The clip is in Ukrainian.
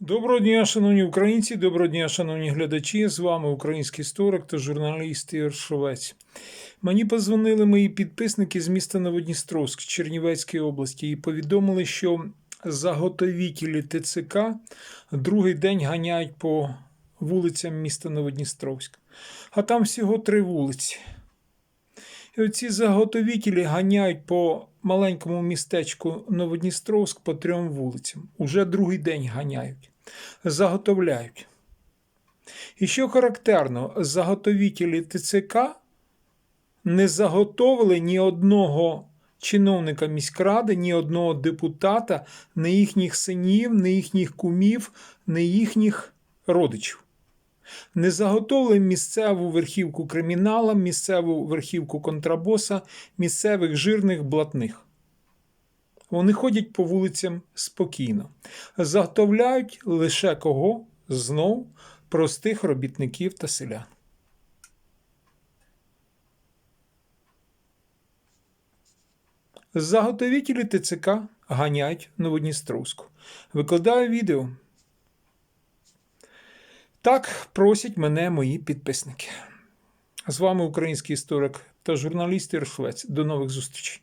Доброго дня, шановні українці, доброго дня, шановні глядачі. З вами український історик та журналіст Ігор Шовець. Мені позвонили мої підписники з міста Новодністровськ Чернівецької області і повідомили, що заготовітелі ТЦК другий день ганяють по вулицям міста Новодністровськ. А там всього три вулиці. І оці заготовітелі ганяють по маленькому містечку Новодністровськ по трьом вулицям. Уже другий день ганяють, заготовляють. І що характерно, заготовітелі ТЦК не заготовили ні одного чиновника міськради, ні одного депутата, ні їхніх синів, ні їхніх кумів, ні їхніх родичів не заготовили місцеву верхівку кримінала, місцеву верхівку контрабоса, місцевих жирних блатних. Вони ходять по вулицям спокійно, заготовляють лише кого знов простих робітників та селян. Заготовителі ТЦК ганяють Новодністровську. Викладаю відео. Так просять мене мої підписники. З вами український історик та журналіст Іршвець. До нових зустрічей.